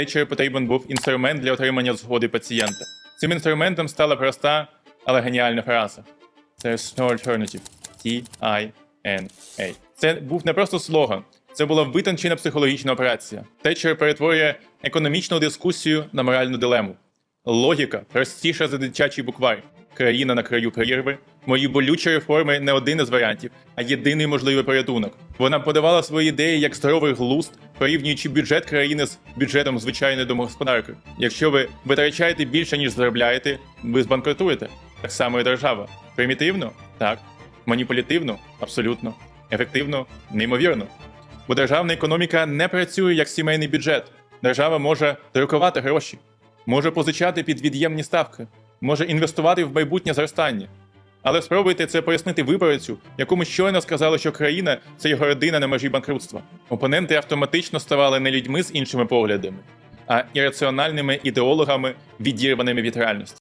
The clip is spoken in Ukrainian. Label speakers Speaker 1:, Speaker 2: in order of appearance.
Speaker 1: Тетчеру потрібен був інструмент для отримання згоди пацієнта. Цим інструментом стала проста, але геніальна фраза. There's no alternative. T-I-N-A. Це був не просто слоган, це була витончена психологічна операція. Тетчер перетворює економічну дискусію на моральну дилему. Логіка простіша за дитячий буквар. Країна на краю прірви. Мої болючі реформи не один із варіантів, а єдиний можливий порятунок. Вона подавала свої ідеї як здоровий глузд, порівнюючи бюджет країни з бюджетом звичайної домогосподарки. Якщо ви витрачаєте більше ніж заробляєте, ви збанкрутуєте. Так само і держава. Примітивно? Так. Маніпулятивно? Абсолютно. Ефективно? Неймовірно. Бо державна економіка не працює як сімейний бюджет. Держава може друкувати гроші, може позичати під від'ємні ставки, може інвестувати в майбутнє зростання. Але спробуйте це пояснити виборцю, якому щойно сказали, що країна це його родина на межі банкрутства. Опоненти автоматично ставали не людьми з іншими поглядами, а ірраціональними ідеологами, відірваними від реальності.